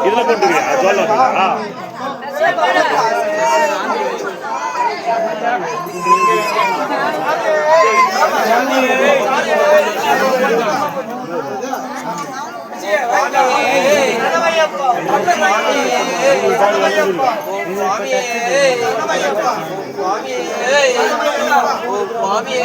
இதுல போட்டுருக்கியா சுவாமியே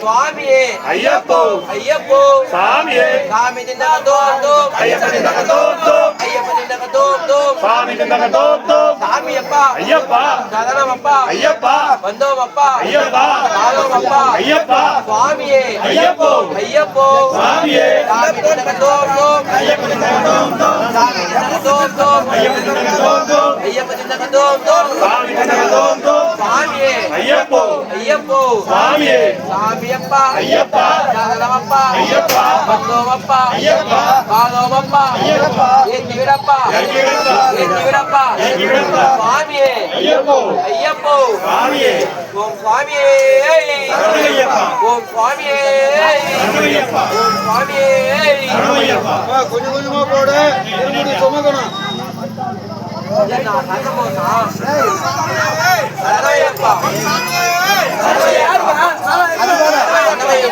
சுவாமியே. ஐயப்போ. ஐயப்போ. சாமியே. சாமி திண்டக தோம். தோம் ஐயப்பன் திண்டக தோம். தோம் ஐயப்பன் திண்டக தோம். தோம் சாமி திண்டக தோம் தோம். சாமி அப்பா ஐயப்பா. சரணம் அப்பா ஐயப்பா. வந்தோம் அப்பா ஐயப்பா. பாலோம் அப்பா ஐயப்பா. சுவாமியே. ஐயப்போ. ஐயப்போ. சுவாமியே. சாமி தோம் தோம். ஐயப்பன் தோம் தோம். சாமி தோம் தோம். ஐயப்பன் தோம் தோம். ஐயப்பன் தோம் தோம். சாமி தோம் தோம். ஐயப்போ. சாமியே. சாமியப்பா. ஐயப்பா. சரணமப்பா ஐயப்பா. பத்தோமப்பா ஐயப்பா. பாதோமப்பா ஐயப்பா. ஏத்தி விடப்பா ஏத்தி விடப்பா சுவாமியே. ஐயப்போ. ஐயப்போ. சாமியே ஓம் சுவாமியே. ஓம் சுவாமியே. ஓம் சுவாமியே. கொஞ்சம் கொஞ்சமா போடு. சுமக்கணும். சரணமப்பா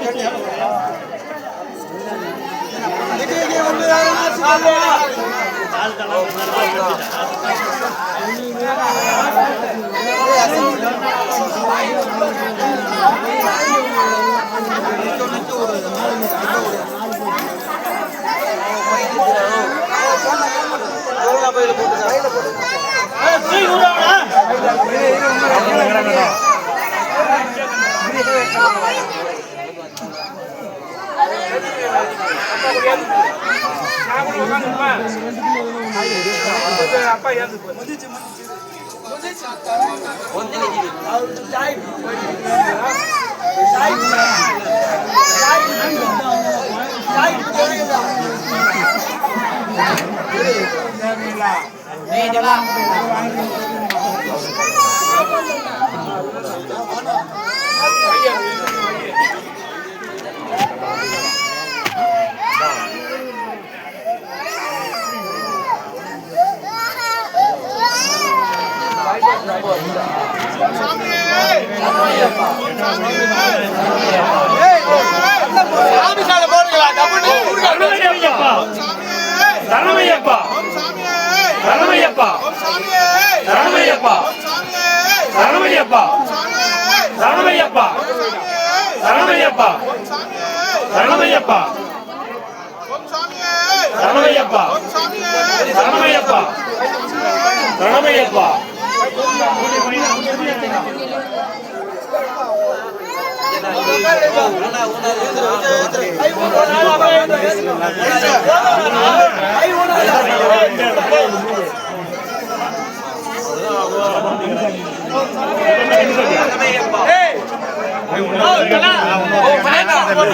போட்டு அப்பா ஏந்து முடிச்சு முடிச்சு சரணமையப்பா சரணமையப்பா சரணமையப்பா சரணமையப்பா சரணமையப்பா சரணமையப்பா சரணமையப்பா சரணமையப்பா சரணமையப்பா சரணமையப்பா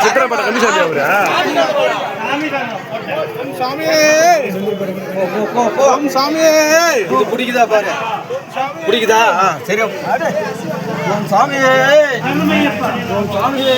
சித்திரப்பட கமிஷன் அவரா சாமியே இது பிடிக்குதா பாரு பிடிக்குதா சரி உன் சாமியே. உன் சாமியே.